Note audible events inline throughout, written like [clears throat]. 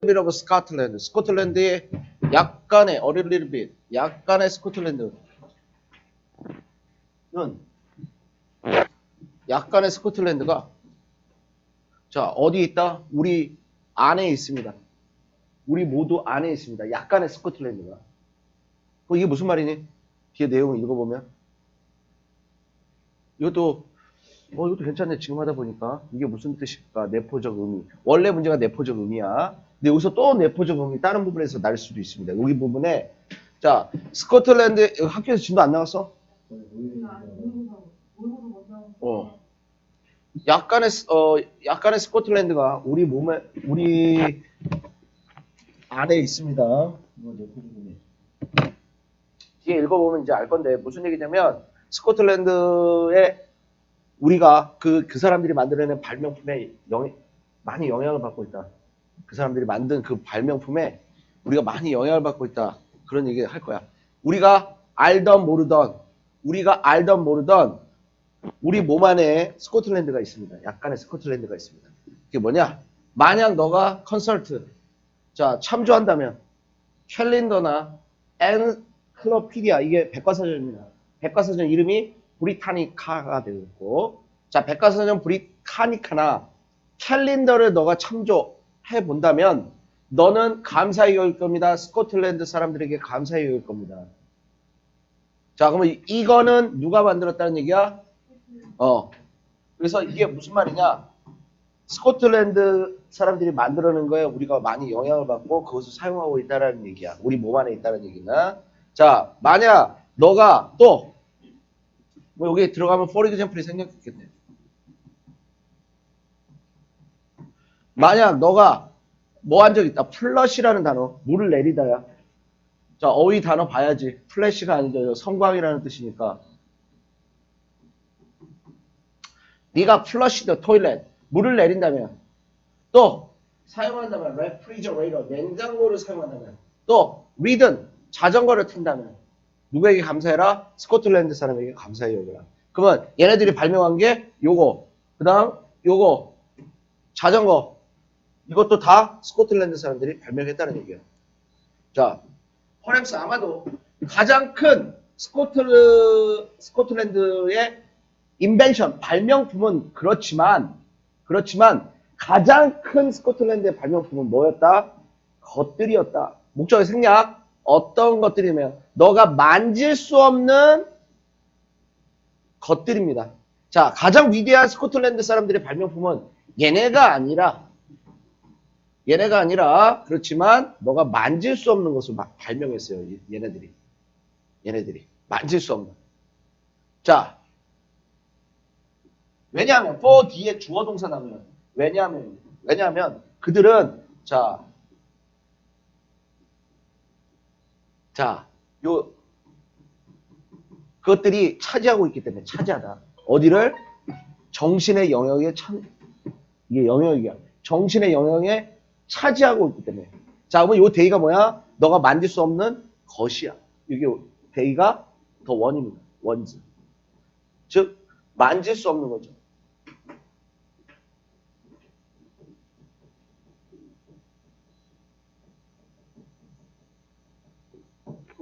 bit of Scotland. 스코틀랜드의 약간의 a little bit, 약간의 스코틀랜드는 약간의 스코틀랜드가 자 어디 있다? 우리 안에 있습니다. 우리 모두 안에 있습니다. 약간의 스코틀랜드가. 어, 이게 무슨 말이니? 뒤에 내용을 읽어보면 이것도 어 이것도 괜찮네 지금 하다 보니까 이게 무슨 뜻일까 내포적 의미 원래 문제가 내포적 의미야 근데 여기서 또 내포적 의미 다른 부분에서 날 수도 있습니다 여기 부분에 자 스코틀랜드 학교에서 진도 안 나갔어? 어 약간의 스- 어 약간의 스코틀랜드가 우리 몸에 우리 안에 있습니다. 뒤에 읽어보면 이제 알 건데 무슨 얘기냐면 스코틀랜드에 우리가 그, 그 사람들이 만들어낸 발명품에 영, 많이 영향을 받고 있다. 그 사람들이 만든 그 발명품에 우리가 많이 영향을 받고 있다. 그런 얘기 할 거야. 우리가 알던 모르던, 우리가 알던 모르던 우리 몸 안에 스코틀랜드가 있습니다. 약간의 스코틀랜드가 있습니다. 그게 뭐냐? 만약 너가 컨설트, 자, 참조한다면 캘린더나 엔클로피디아, 이게 백과사전입니다. 백과사전 이름이 브리타니카가 되고 있고 자 백과사전 브리타니카나 캘린더를 너가 참조 해 본다면 너는 감사히 여길 겁니다. 스코틀랜드 사람들에게 감사히 여길 겁니다. 자 그러면 이- 이거는 누가 만들었다는 얘기야? 어 그래서 이게 무슨 말이냐? 스코틀랜드 사람들이 만들어낸 거에 우리가 많이 영향을 받고 그것을 사용하고 있다라는 얘기야. 우리 몸 안에 있다는 얘기나. 자, 만약 너가 또 뭐 여기 들어가면 for example이 생겼겠네. 만약 너가 뭐 한 적 있다. 플러시라는 단어, 물을 내리다야. 자, 어휘 단어 봐야지. 플래시가 아니죠. 성광이라는 뜻이니까. 네가 플러시 더 토일렛, 물을 내린다면 또 사용한다면 refrigerator, 냉장고를 사용한다면 또 리든, 자전거를 탄다면 누구에게 감사해라? 스코틀랜드 사람에게 감사해 여겨라. 그러면 얘네들이 발명한 게 요거, 그 다음 요거, 자전거, 이것도 다 스코틀랜드 사람들이 발명했다는 얘기예요. 자, 허렘스 아마도 가장 큰 스코틀, 스코틀랜드의 인벤션, 발명품은 그렇지만, 그렇지만 가장 큰 스코틀랜드의 발명품은 뭐였다? 것들이었다. 목적의 생략, 어떤 것들이면 너가 만질 수 없는 것들입니다. 자, 가장 위대한 스코틀랜드 사람들의 발명품은 얘네가 아니라 얘네가 아니라 그렇지만 너가 만질 수 없는 것을 막 발명했어요. 얘- 얘네들이. 얘네들이 만질 수 없는. 자, 왜냐하면 for 뒤에 주어 동사 나오면 왜냐하면 왜냐하면 그들은 자 자, 요, 그것들이 차지하고 있기 때문에 차지하다. 어디를? 정신의 영역에 참, 이게 영역이야. 정신의 영역에 차지하고 있기 때문에. 자, 그러면 요 데이가 뭐야? 너가 만질 수 없는 것이야. 이게 데이가 더 원입니다. 원즈. 즉, 만질 수 없는 거죠.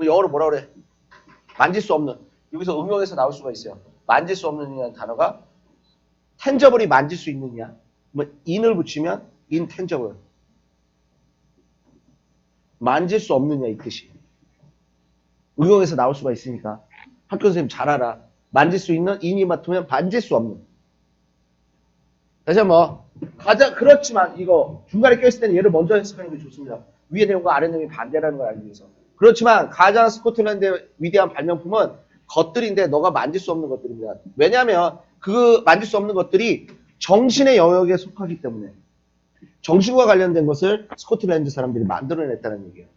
영어로 뭐라 그래? 만질 수 없는. 여기서 응용해서 나올 수가 있어요. 만질 수 없는 이라는 단어가 텐저블이 만질 수 있느냐? 뭐 in을 붙이면 intangible. 만질 수 없느냐 이 뜻이. 응용해서 나올 수가 있으니까 학교 선생님 잘 알아. 만질 수 있는 in이 맡으면 만질 수 없는. 다시 한번 가장 그렇지만 이거 중간에 껴있을 때는 얘를 먼저 해석하는 게 좋습니다. 위의 내용과 아래 내용이 반대라는 걸 알기 위해서. 그렇지만 가장 스코틀랜드의 위대한 발명품은 것들인데 너가 만질 수 없는 것들입니다. 왜냐하면 그 만질 수 없는 것들이 정신의 영역에 속하기 때문에 정신과 관련된 것을 스코틀랜드 사람들이 만들어냈다는 얘기예요.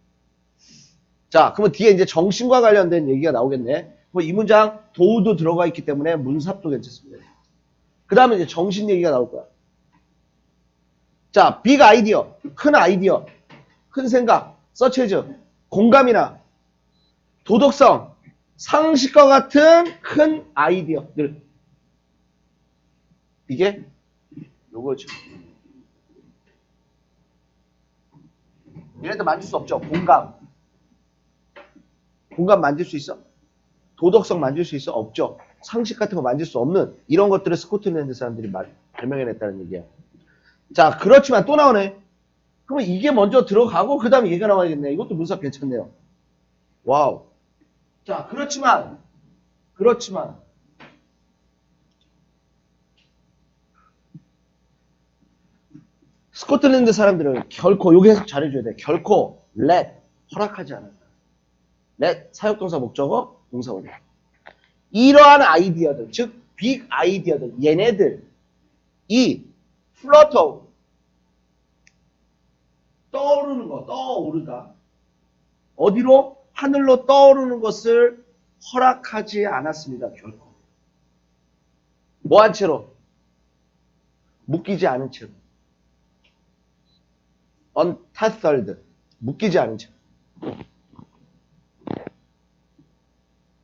자, 그러면 뒤에 이제 정신과 관련된 얘기가 나오겠네. 뭐 이 문장 도우도 들어가 있기 때문에 문삽도 괜찮습니다. 그 다음에 이제 정신 얘기가 나올 거야. 자, 빅 아이디어, 큰 아이디어, 큰 생각, 서치즈, 공감이나 도덕성, 상식과 같은 큰 아이디어들. 이게 요거죠. 얘네들 만질 수 없죠. 공감. 공감 만질 수 있어? 도덕성 만질 수 있어? 없죠. 상식 같은 거 만질 수 없는 이런 것들을 스코틀랜드 사람들이 말- 발명해냈다는 얘기야. 자, 그렇지만 또 나오네. 그러면 이게 먼저 들어가고 그 다음에 얘가 나와야겠네. 이것도 문사 괜찮네요. 와우. 자, 그렇지만, 그렇지만, 스코틀랜드 사람들은 결코, 여기 해석 잘해줘야 돼. 결코, let, 허락하지 않았다. let, 사역동사 목적어, 동사원형. 이러한 아이디어들, 즉, 빅 아이디어들, 얘네들, 이, 플러터, 떠오르는 거, 떠오르다. 어디로? 하늘로 떠오르는 것을 허락하지 않았습니다, 결코. 뭐한 채로? 묶이지 않은 채로. Untethered. 묶이지 않은 채로.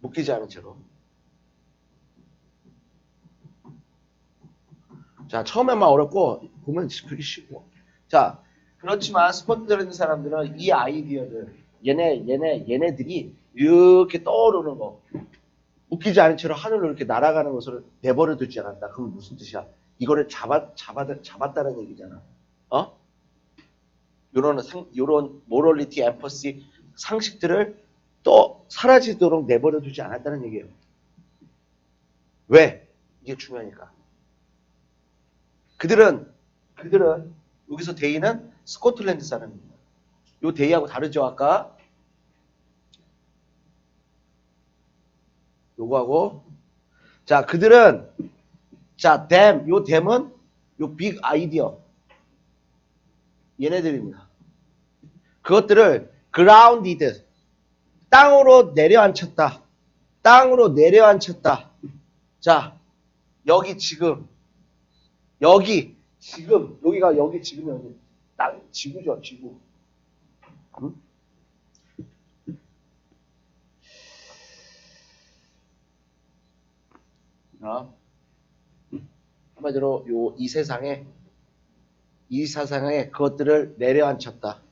묶이지 않은 채로. 자, 처음에만 어렵고, 보면 그렇게 쉽고. 자, 그렇지만 스포츠들인 사람들은 이 아이디어들, 얘네, 얘네, 얘네들이 이렇게 떠오르는 거, 웃기지 않은 채로 하늘로 이렇게 날아가는 것을 내버려 두지 않았다. 그럼 무슨 뜻이야? 이거를 잡았, 잡았, 잡았다는 얘기잖아. 상, 요런 모럴리티, 엠퍼시, 상식들을 또 사라지도록 내버려 두지 않았다는 얘기예요. 왜? 이게 중요하니까. 그들은, 그들은, 여기서 데이는 스코틀랜드 사람입니다. 요 데이하고 다르죠, 아까? 요거하고. 자, 그들은, 자, them, 요 them은 요 빅 아이디어. 얘네들입니다. 그것들을 grounded, 땅으로 내려앉혔다. 땅으로 내려앉혔다. 자, 여기 지금, 여기, 지금, 여기가 여기 지금 여기 땅, 지구죠, 지구. 응? 자, 한마디로 요 이 세상에 이 세상에 그것들을 내려앉혔다.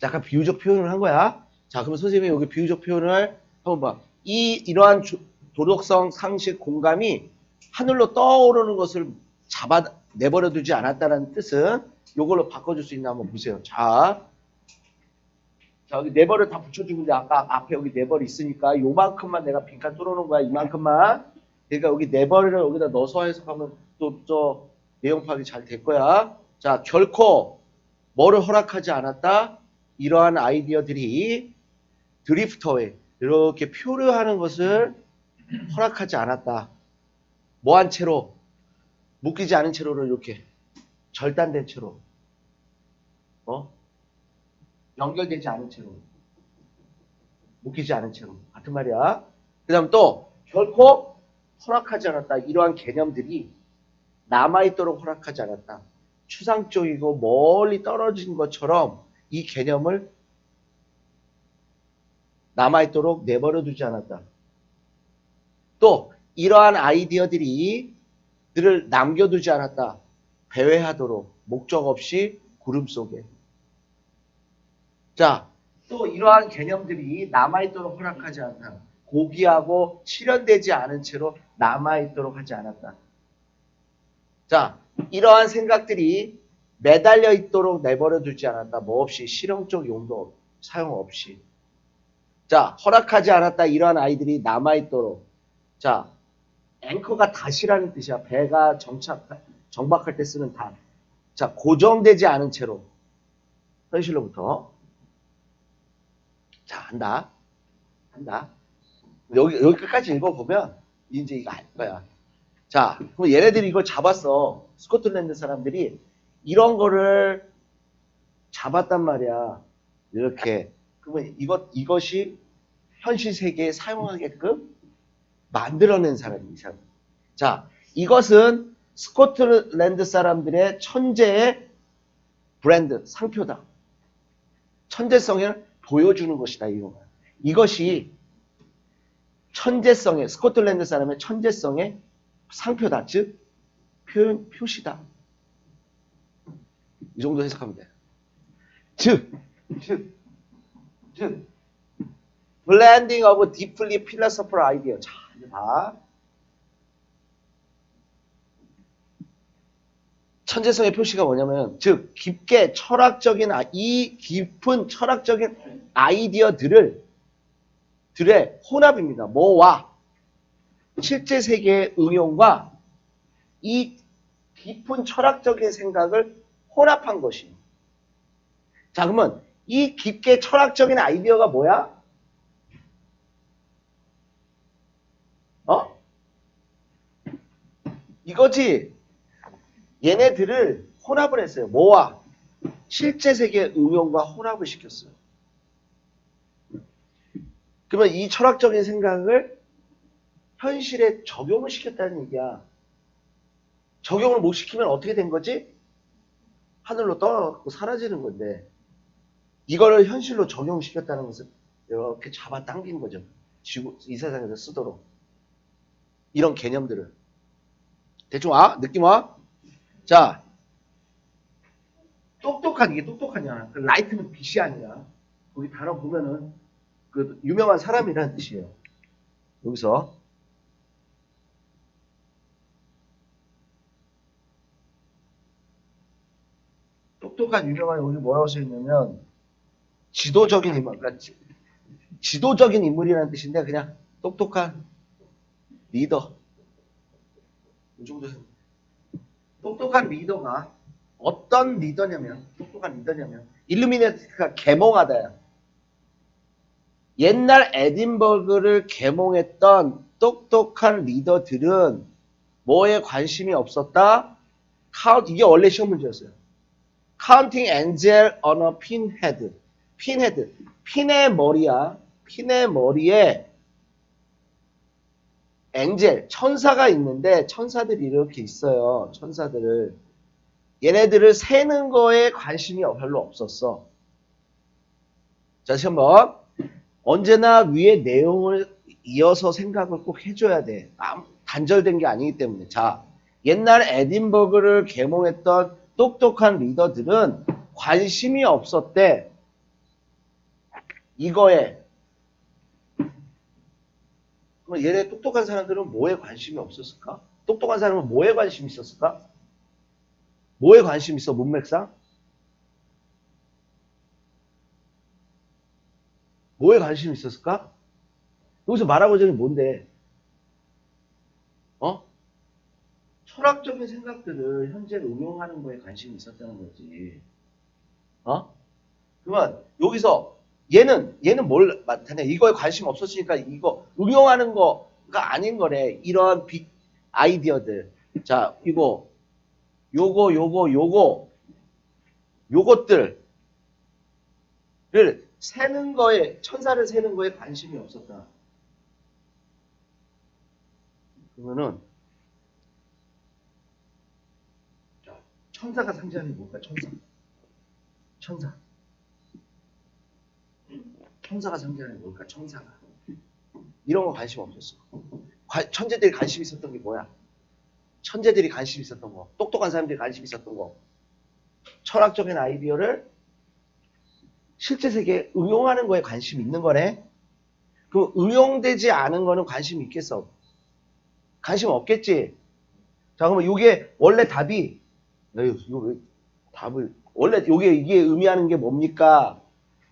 자, 약간 비유적 표현을 한 거야. 자, 그럼 선생님이 여기 비유적 표현을 한번 봐. 이 이러한 주- 도덕성, 상식, 공감이 하늘로 떠오르는 것을 잡아 내버려 두지 않았다는 뜻은 이걸로 바꿔줄 수 있나 한번 보세요. 자, 자 여기 네버를 다 붙여주는데 아까 앞에 여기 네벌이 있으니까 요만큼만 내가 빈칸 뚫어놓은 거야. 이만큼만. 그러니까 여기 네벌을 여기다 넣어서 해석하면 또 저 내용 파악이 잘 될 거야. 자, 결코 뭐를 허락하지 않았다. 이러한 아이디어들이 드리프터에 이렇게 표류하는 것을 허락하지 않았다. 뭐한 채로 묶이지 않은 채로를 이렇게 절단된 채로 어 연결되지 않은 채로 묶이지 않은 채로 같은 말이야. 그 다음 또 결코 허락하지 않았다. 이러한 개념들이 남아있도록 허락하지 않았다. 추상적이고 멀리 떨어진 것처럼 이 개념을 남아있도록 내버려 두지 않았다. 또 이러한 아이디어들이 들을 남겨두지 않았다. 배회하도록 목적 없이 구름 속에. 자, 또 이러한 개념들이 남아있도록 허락하지 않았다. 고귀하고 실현되지 않은 채로 남아있도록 하지 않았다. 자, 이러한 생각들이 매달려 있도록 내버려 두지 않았다. 뭐 없이 실용적 용도 사용 없이. 자, 허락하지 않았다. 이러한 아이들이 남아 있도록. 자, 앵커가 닷이라는 뜻이야. 배가 정착, 정박할 때 쓰는 닷. 자, 고정되지 않은 채로. 현실로부터. 자, 한다. 한다. 여기, 여기 끝까지 읽어 보면, 이제 이거 알 거야. 자, 그럼 얘네들이 이걸 잡았어. 스코틀랜드 사람들이 이런 거를 잡았단 말이야. 이렇게. 그러면 이것, 이것이 현실 세계에 사용하게끔 만들어낸 사람이 이 사람. 자, 이것은 스코틀랜드 사람들의 천재의 브랜드, 상표다. 천재성을 보여주는 것이다. 이거. 이것이 천재성의, 스코틀랜드 사람의 천재성의 상표다. 즉, 표현, 표시다. 이 정도 해석하면 돼. 즉, 즉, 즉, blending of deeply philosophical idea. 자, 이제 봐. 천재성의 표시가 뭐냐면, 즉, 깊게 철학적인, 아- 이 깊은 철학적인 아이디어들을, 들의 혼합입니다. 뭐와? 실제 세계의 응용과 이 깊은 철학적인 생각을 혼합한 것이. 자, 그러면 이 깊게 철학적인 아이디어가 뭐야? 어? 이거지. 얘네들을 혼합을 했어요. 뭐와? 실제 세계의 응용과 혼합을 시켰어요. 그러면 이 철학적인 생각을 현실에 적용을 시켰다는 얘기야. 적용을 못 시키면 어떻게 된 거지? 하늘로 떠나고 사라지는 건데 이거를 현실로 적용시켰다는 것은 이렇게 잡아 당긴 거죠. 지구 이 세상에서 쓰도록 이런 개념들을 대충 와 느낌 와? 자 똑똑한 이게 똑똑하냐? 그 라이트는 빛이 아니야. 거기 단어 보면은 그 유명한 사람이라는 뜻이에요. 여기서 똑똑한 유명한 여기 뭐라고 써 있냐면 지도적인 인물, 그러니까 지- 지도적인 인물이라는 뜻인데 그냥 똑똑한 리더. 이 정도. 똑똑한 리더가 어떤 리더냐면 똑똑한 리더냐면 일루미네티가 개몽하다야. 옛날 에딘버그를 개몽했던 똑똑한 리더들은 뭐에 관심이 없었다? 카운 이게 원래 시험 문제였어요. Counting angel on a pinhead. pinhead. 핀의 머리야. 핀의 머리에 엔젤, 천사가 있는데 천사들이 이렇게 있어요. 천사들을. 얘네들을 세는 거에 관심이 별로 없었어. 자, 다시 한번. 언제나 위에 내용을 이어서 생각을 꼭 해줘야 돼. 아무- 단절된 게 아니기 때문에. 자, 옛날 에딘버그를 개몽했던 똑똑한 리더들은 관심이 없었대. 이거에. 그럼 얘네 똑똑한 사람들은 뭐에 관심이 없었을까? 똑똑한 사람은 뭐에 관심이 있었을까? 뭐에 관심 있어, 문맥상? 뭐에 관심이 있었을까? 여기서 말하고 있는 게 뭔데? 어? 철학적인 생각들을 현재 응용하는 거에 관심이 있었다는 거지. 어? 그러면 여기서 얘는 얘는 뭘 맡아내? 이거에 관심 없었으니까 이거 응용하는 거가 아닌 거래. 이러한 빅 아이디어들. 자, 이거 요거 요거 요거 요것들을 세는 거에 천사를 세는 거에 관심이 없었다. 그러면은 자, 천사가 상징하는 게 뭘까? 천사. 천사. 천사가 상징하는 게 뭘까? 천사가. 이런 거 관심 없었어. 관- 천재들이 관심 있었던 게 뭐야? 천재들이 관심 있었던 거. 똑똑한 사람들이 관심 있었던 거. 철학적인 아이디어를 실제 세계에 응용하는 거에 관심이 있는 거네. 그 응용되지 않은 거는 관심이 있겠어? 관심 없겠지. 자, 그러면 이게 원래 답이 에휴, 이거 왜 답을 원래 이게 이게 의미하는 게 뭡니까?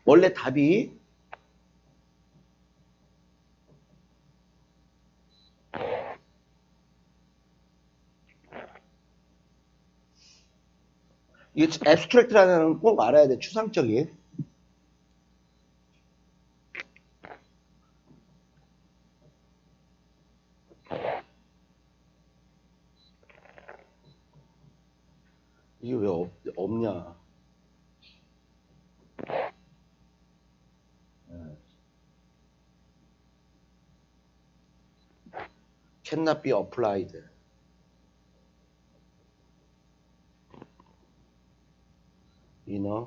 원래 답이 이게 앱스트랙트라는 건 꼭 알아야 돼. 추상적인. 이게 왜 없, 없냐? 예. Cannot be applied. in a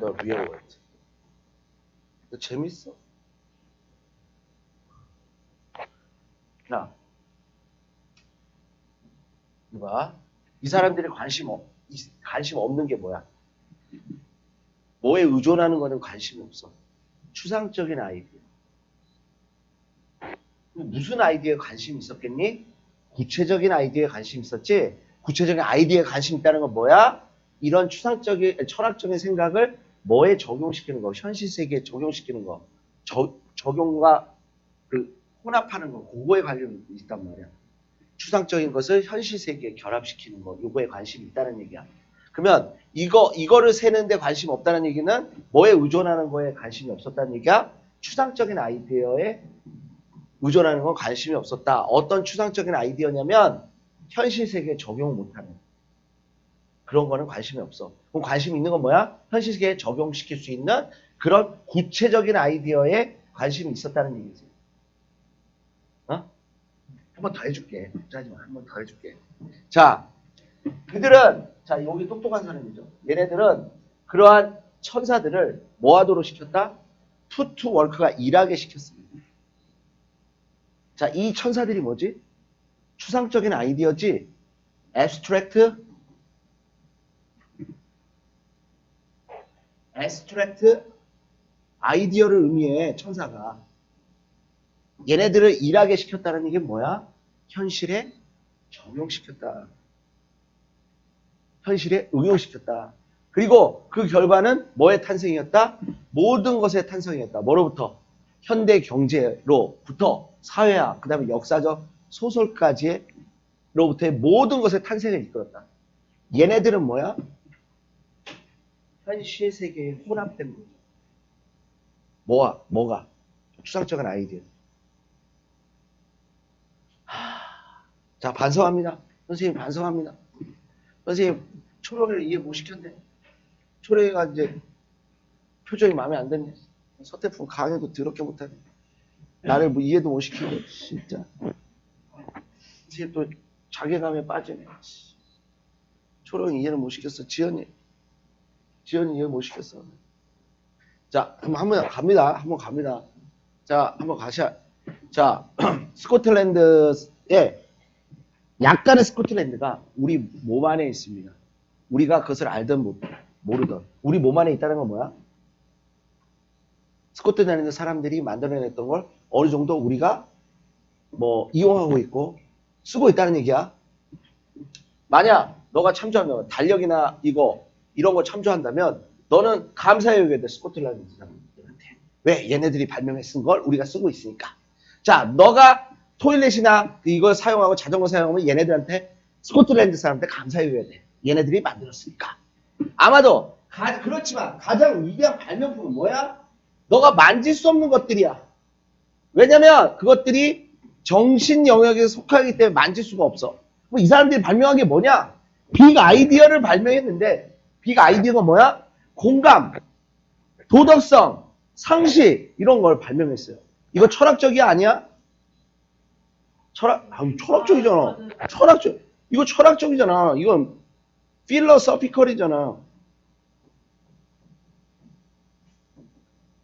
the real world. 재밌어? 자, 이봐. 이 사람들이 관심 없, 이- 관심 없는 게 뭐야? 뭐에 의존하는 거는 관심이 없어. 추상적인 아이디어. 무슨 아이디어에 관심이 있었겠니? 구체적인 아이디어에 관심이 있었지? 구체적인 아이디어에 관심 있다는 건 뭐야? 이런 추상적인, 철학적인 생각을 뭐에 적용시키는 거, 현실 세계에 적용시키는 거, 저- 적용과 그 혼합하는 거, 그거에 관련이 있단 말이야. 추상적인 것을 현실 세계에 결합시키는 거, 요거에 관심이 있다는 얘기야. 그러면 이거 이거를 세는데 관심 없다는 얘기는 뭐에 의존하는 거에 관심이 없었다는 얘기야? 추상적인 아이디어에 의존하는 건 관심이 없었다. 어떤 추상적인 아이디어냐면 현실 세계에 적용 못하는 그런 거는 관심이 없어. 그럼 관심 있는 건 뭐야? 현실 세계에 적용시킬 수 있는 그런 구체적인 아이디어에 관심이 있었다는 얘기지. 어? 한번 더 해줄게. 짜지 마. 한번 더 해줄게. 자, 그들은 자 여기 똑똑한 사람이죠. 얘네들은 그러한 천사들을 뭐하도록 시켰다? 푸트 월크가 일하게 시켰습니다. 자, 이 천사들이 뭐지? 추상적인 아이디어지, abstract, abstract 아이디어를 의미해 천사가 얘네들을 일하게 시켰다는 게 뭐야? 현실에 적용시켰다. 현실에 응용시켰다. 그리고 그 결과는 뭐의 탄생이었다? 모든 것의 탄생이었다. 뭐로부터? 현대 경제로부터 사회학, 그 다음에 역사적 소설까지의 로부터의 모든 것의 탄생을 이끌었다. 얘네들은 뭐야? 현실 세계에 혼합된 거죠. 뭐가? 뭐가? 추상적인 아이디어. 하, 자, 반성합니다. 선생님, 반성합니다. 선생님, 초록이를 이해 못 시켰네. 초록이가 이제 표정이 마음에 안 드네. 서태풍 강의도 더럽게 못하네. 나를 뭐 이해도 못 시키고, 진짜. 이제 또 자괴감에 빠지네. 초록이 이해를 못 시켰어. 지연이. 지연이 이해 못 시켰어. 자, 한번, 한번 갑니다. 한번 갑니다. 자, 한번 가셔. 자, [clears throat] 스코틀랜드에 약간의 스코틀랜드가 우리 몸 안에 있습니다. 우리가 그것을 알든 못- 모르든 우리 몸 안에 있다는 건 뭐야? 스코틀랜드 사람들이 만들어냈던 걸 어느 정도 우리가 뭐 이용하고 있고 쓰고 있다는 얘기야. 만약 너가 참조하면 달력이나 이거 이런 거 참조한다면 너는 감사해야 돼 스코틀랜드 사람들한테. 왜? 얘네들이 발명해 쓴걸 우리가 쓰고 있으니까. 자, 너가 토일렛이나 이걸 사용하고 자전거 사용하면 얘네들한테 스코틀랜드 사람한테 감사해야 돼. 얘네들이 만들었으니까. 아마도 가- 그렇지만 가장 위대한 발명품은 뭐야? 너가 만질 수 없는 것들이야. 왜냐면 그것들이 정신 영역에 속하기 때문에 만질 수가 없어. 뭐 이 사람들이 발명한 게 뭐냐? 빅 아이디어를 발명했는데 빅 아이디어가 뭐야? 공감, 도덕성, 상식 이런 걸 발명했어요. 이거 철학적이 아니야? 철학, 아, 철학적이잖아. 철학적. 이거 철학적이잖아. 이건 필로소피컬이잖아.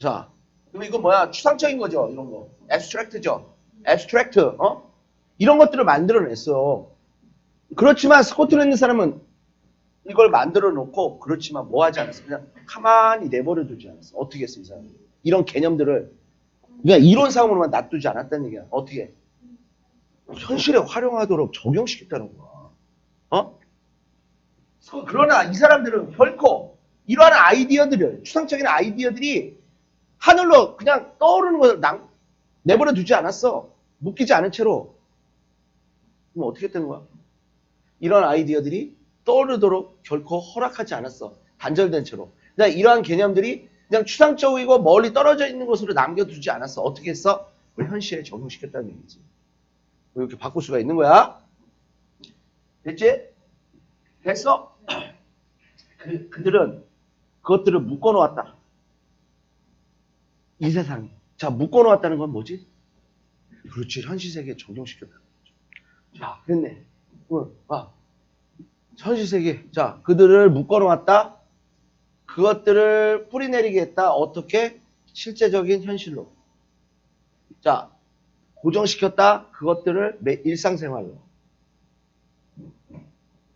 자, 그럼 이거 뭐야? 추상적인 거죠, 이런 거. 앱스트랙트죠. 앱스트랙트, 어? 이런 것들을 만들어냈어. 그렇지만 스코틀랜드 사람은 이걸 만들어 놓고 그렇지만 뭐 하지 않았어. 그냥 가만히 내버려 두지 않았어. 어떻게 했어, 이 사람이? 이런 개념들을 그냥 이론상으로만 놔두지 않았다는 얘기야. 어떻게? 현실에 활용하도록 적용시켰다는 거야. 어? 그- 그러나 이 사람들은 결코 이러한 아이디어들을, 추상적인 아이디어들이 하늘로 그냥 떠오르는 것을 남, 내버려 두지 않았어. 묶이지 않은 채로. 그럼 어떻게 된 거야? 이런 아이디어들이 떠오르도록 결코 허락하지 않았어. 단절된 채로. 그냥 이러한 개념들이 그냥 추상적이고 멀리 떨어져 있는 곳으로 남겨두지 않았어. 어떻게 했어? 그걸 현실에 적용시켰다는 얘기지. 이렇게 바꿀 수가 있는 거야. 됐지? 됐어? [clears throat] 그, 그들은 그것들을 묶어놓았다. 이 세상. 자, 묶어놓았다는 건 뭐지? 그렇지. 현실 세계에 적용시켰다는 거죠. 자, 됐네. 어, 아, 현실 세계. 자, 그들을 묶어놓았다. 그것들을 뿌리내리게 했다. 어떻게? 실제적인 현실로. 자, 고정시켰다. 그것들을 매- 일상생활로.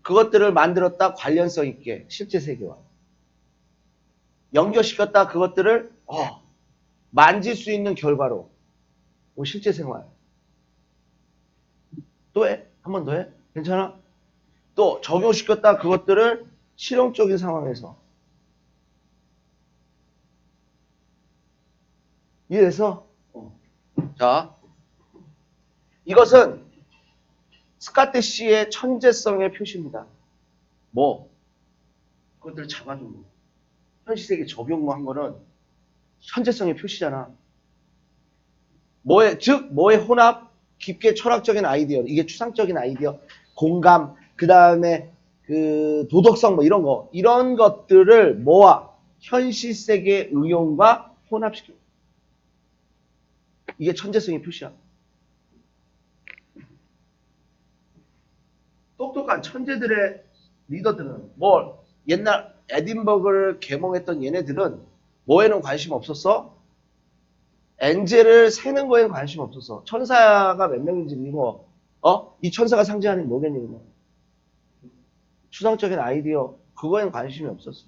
그것들을 만들었다. 관련성 있게. 실제 세계와. 연결시켰다 그것들을 어, 만질 수 있는 결과로 뭐 실제 생활 또 해? 한 번 더 해? 괜찮아? 또 적용시켰다 그것들을 실용적인 상황에서 이해돼서? 어. 자 이것은 스카트 씨의 천재성의 표시입니다. 뭐 그것들을 잡아준 거. 현실 세계 적용한 거는 천재성의 표시잖아. 뭐의 즉 뭐의 혼합 깊게 철학적인 아이디어 이게 추상적인 아이디어 공감 그 다음에 그 도덕성 뭐 이런 거 이런 것들을 모아 현실 세계 응용과 혼합시켜. 이게 천재성의 표시야. 똑똑한 천재들의 리더들은 뭐 옛날 에딘버그를 개몽했던 얘네들은 뭐에는 관심 없었어? 엔젤을 세는 거에는 관심 없었어. 천사가 몇 명인지 이거 어? 이 천사가 상징하는 게 뭐겠니 그거? 추상적인 아이디어 그거에는 관심이 없었어.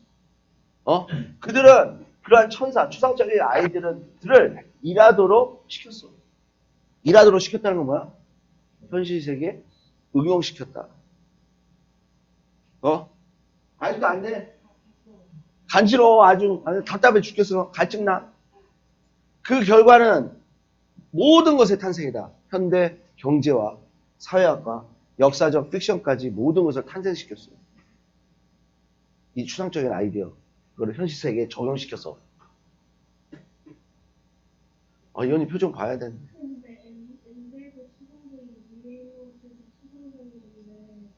어? 그들은 그러한 천사 추상적인 아이들을 일하도록 시켰어. 일하도록 시켰다는 건 뭐야? 현실 세계에 응용시켰다. 어? 아직도 안 돼. 간지러워 아주 답답해 죽겠어. 갈증나. 그 결과는 모든 것의 탄생이다. 현대 경제와 사회학과 역사적 픽션까지 모든 것을 탄생시켰어요. 이 추상적인 아이디어 그거를 현실 세계에 적용시켜서 아, 이현이 표정 봐야 되는데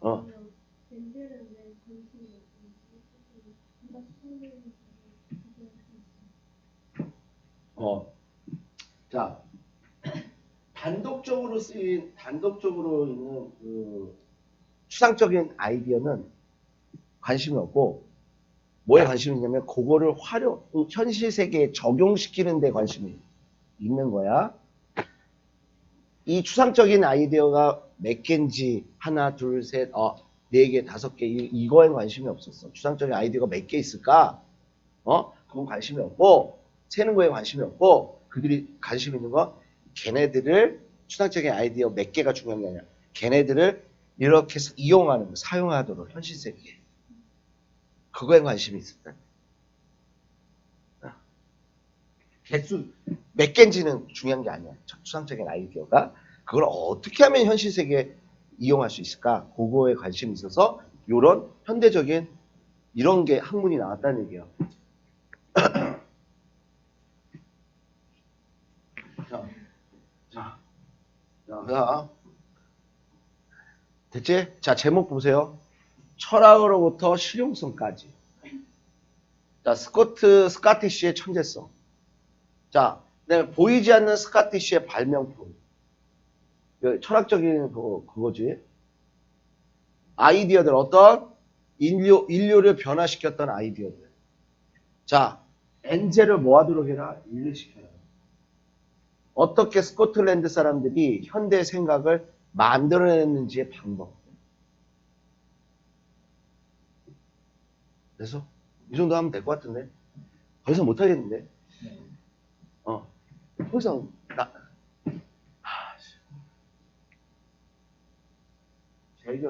어. 그러면 엔젤은 왜 관심이 없는지 누가 추상적인 어. 자, [clears throat] 단독적으로 쓰인, 단독적으로 있는 그 추상적인 아이디어는 관심이 없고, 뭐에 관심이 있냐면, 그거를 활용, 그 현실 세계에 적용시키는 데 관심이 있는 거야. 이 추상적인 아이디어가 몇 개인지, 하나, 둘, 셋, 어, 네 개, 다섯 개, 이- 이거에 관심이 없었어. 추상적인 아이디어가 몇 개 있을까? 어? 그건 관심이 없고, 세는 거에 관심이 없고 그들이 관심 있는 건 걔네들을 추상적인 아이디어 몇 개가 중요한 게 아니라 걔네들을 이렇게 해서 이용하는 거, 사용하도록 현실 세계에 그거에 관심이 있었다. 어. 개수 몇 개인지는 중요한 게 아니야. 추상적인 아이디어가 그걸 어떻게 하면 현실 세계에 이용할 수 있을까? 그거에 관심이 있어서 이런 현대적인 이런 게 학문이 나왔다는 얘기야. 자, 자, 자, 자. 됐지? 자, 제목 보세요. 철학으로부터 실용성까지. 자, 스코트, 스카티시의 천재성. 자, 그다음에 보이지 않는 스카티시의 발명품. 그 철학적인 그, 그거지. 아이디어들, 어떤 인류, 인류를 변화시켰던 아이디어들. 자, 엔젤을 모아두록 해라. 일시켜라. 어떻게 스코틀랜드 사람들이 현대 생각을 만들어냈는지의 방법. 그래서 이 정도 하면 될 것 같은데 더 이상 못 하겠는데. 어, 더 이상 나. 하, 씨. 제일